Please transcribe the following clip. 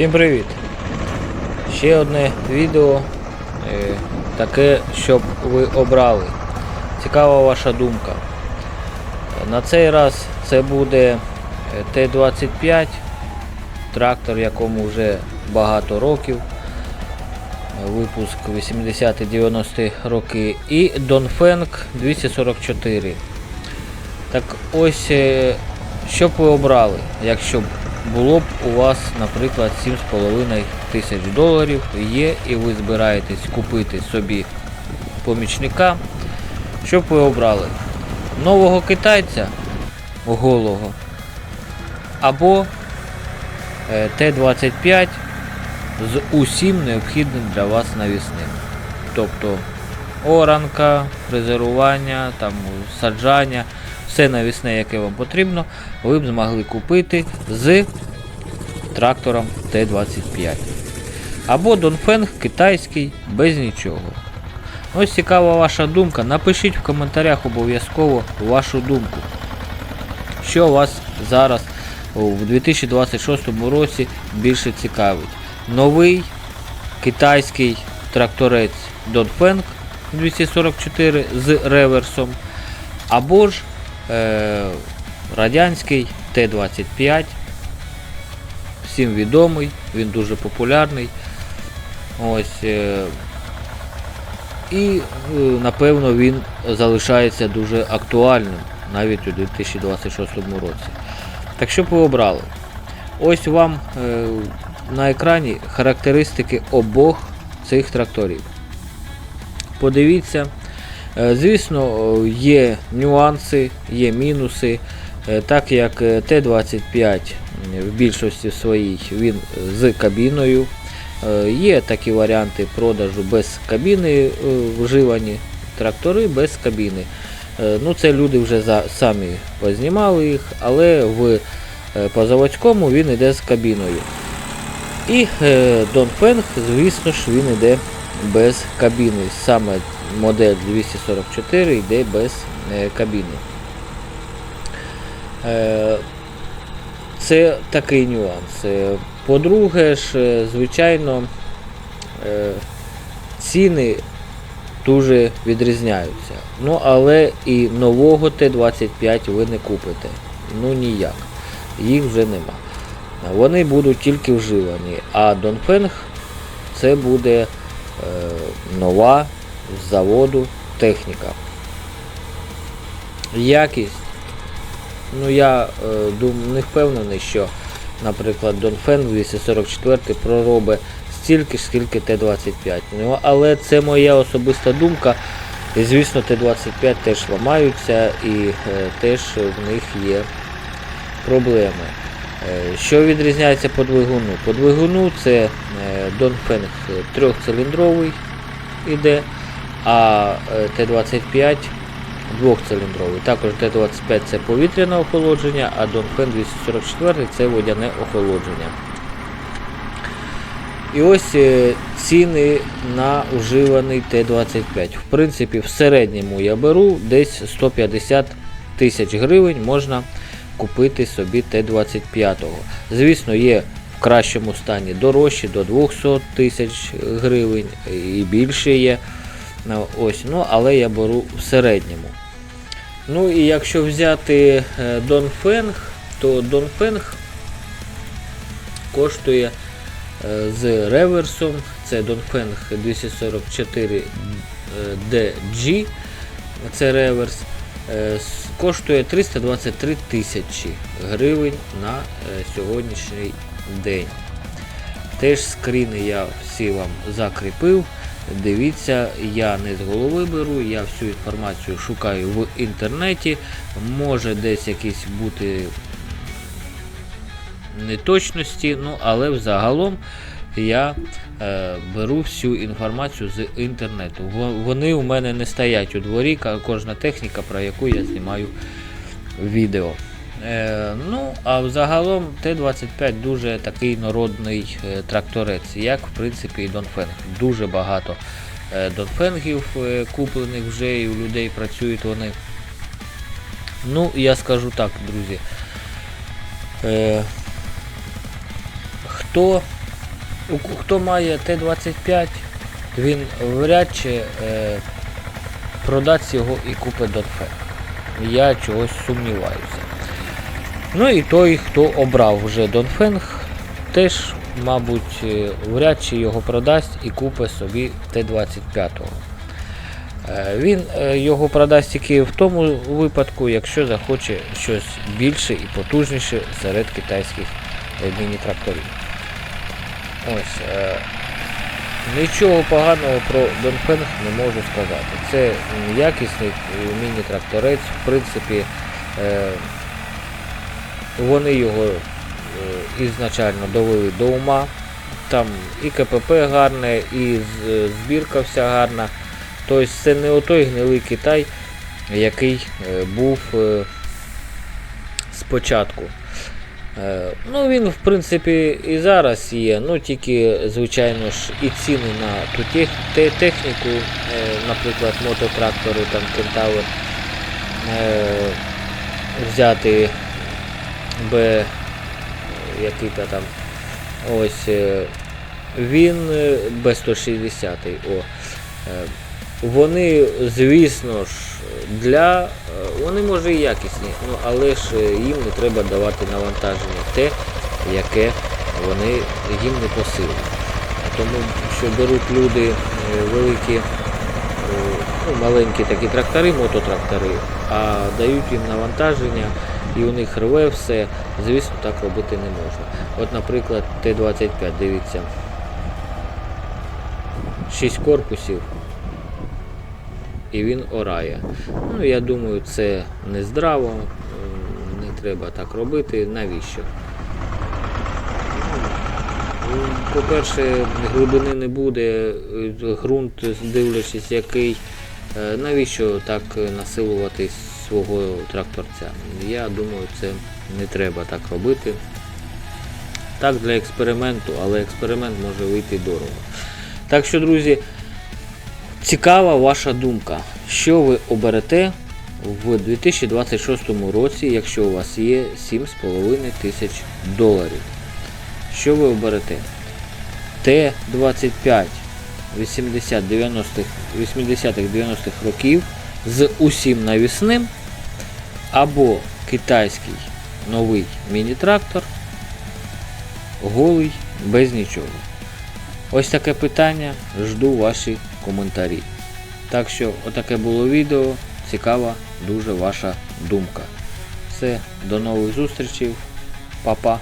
Всім привіт! Ще одне відео е, таке, щоб ви обрали. Цікава ваша думка. На цей раз це буде е, Т-25, трактор, якому вже багато років. Випуск 80-90 роки. І Донфенг 244. Так ось, е, що б ви обрали, якщо б було б у вас, наприклад, 7,5 тисяч доларів є і ви збираєтесь купити собі помічника, що б ви обрали? Нового китайця голого або е, Т-25 з усім необхідним для вас навісним. Тобто оранка, фрезерування, там, саджання, все навісне, яке вам потрібно, ви б змогли купити з трактором Т-25. Або Донфенг китайський без нічого. Ось цікава ваша думка. Напишіть в коментарях обов'язково вашу думку. Що вас зараз у 2026 році більше цікавить? Новий китайський тракторець Донфенг 244 з реверсом, або ж радянський Т-25. Всім відомий, він дуже популярний. Ось. Е, і е, напевно він залишається дуже актуальним навіть у 2026 році. Так що б ви обрали? Ось вам е, на екрані характеристики обох цих тракторів. Подивіться, Е, Звісно, е, є нюанси, є мінуси, Е, так як е, Т-25 в більшості своїй він з кабіною. Є такі варіанти продажу без кабіни вживані, трактори без кабіни. Ну, Це люди вже самі познімали їх, але в е, по заводському він йде з кабіною. І е, Донфенг, звісно ж, він йде без кабіни. Саме модель 244 йде без е, кабіни. Е, Це такий нюанс. Е, По-друге ж, звичайно, ціни дуже відрізняються. Ну, але і нового Т-25 ви не купите. Ну ніяк. Їх вже нема. Вони будуть тільки вживані. А Донфенг це буде нова з заводу техніка. Якість. Ну я е, дум, не впевнений, що, наприклад, Донфенг 244 проробить стільки ж, скільки Т-25. Ну, але це моя особиста думка. І звісно, Т-25 теж ламаються і е, теж в них є проблеми. Е, Що відрізняється по двигуну? По двигуну це е, Донфенг трьохциліндровий іде, а е, Т-25 двохциліндровий. Також Т-25 це повітряне охолодження, а Донфен 244 це водяне охолодження. І ось ціни на уживаний Т-25. В принципі, в середньому я беру десь 150 тисяч гривень можна купити собі Т-25. Звісно, є в кращому стані дорожчі до 200 тисяч гривень і більше є. Ну, Ось, ну, але я беру в середньому. Ну і якщо взяти е, Донфенг, то Донфенг коштує е, з реверсом. Це Донфенг 244 DG, це реверс. Е, Коштує 323 тисячі гривень на е, сьогоднішній день. Теж скріни я всі вам закріпив. Дивіться, я не з голови беру, я всю інформацію шукаю в інтернеті. Може десь якісь бути неточності, ну але взагалом я е, беру всю інформацію з інтернету. Вони у мене не стоять у дворі, кожна техніка, про яку я знімаю відео. Е, ну, а взагалом Т-25 дуже такий народний е, тракторець, як в принципі і Донфенг. Дуже багато е, Донфенгів е, куплених вже і у людей працюють вони. Ну, я скажу так, друзі. Е, хто хто має Т-25, він вряд чи е, продасть його і купить Донфен. Я чогось сумніваюся. Ну і той, хто обрав вже Донфенг, теж, мабуть, е, вряд чи його продасть і купить собі Т-25. Е, Він е, його продасть тільки в тому випадку, якщо захоче щось більше і потужніше серед китайських міні-тракторів. Ось. е, Нічого поганого про Донфенг не можу сказати. Це якісний міні-тракторець, в принципі, е, вони його е, ізначально довели до ума. Там і КПП гарне, і е, збірка вся гарна. Тобто це не отой гнилий Китай, який е, був е, спочатку. Е, Ну, він, в принципі, і зараз є, ну тільки, звичайно ж, і ціни на ту тех, те- техніку, е, наприклад, мототрактори, там кентавр, е, взяти Б, який-то там, ось, він е, Б160, о, вони, звісно ж, для. е, Вони може і якісні, ну, але ж е, їм не треба давати навантаження те, яке вони їм не по силі. Тому що беруть люди е, великі, ну, маленькі такі трактори, мототрактори, а дають їм навантаження і у них рве все. Звісно, так робити не можна. От, наприклад, Т-25, дивіться. 6 корпусів і він орає. Ну, я думаю, це не здраво, не треба так робити. Навіщо? Ну, По-перше, глибини не буде, е, ґрунт, дивлячись який. Е, Навіщо так насилувати свого тракторця? Я думаю, це не треба так робити. Так, для експерименту, але експеримент може вийти дорого. Так що, друзі, Цікава ваша думка, що ви оберете в 2026 році, якщо у вас є 7,5 тисяч доларів. Що ви оберете? Т-25 80-90-х 80-90-х років з усім навісним або китайський новий міні-трактор голий без нічого. Ось таке питання, жду ваші коментарі. Так що, отаке було відео. Цікава дуже ваша думка. Все, до нових зустрічей. Па-па.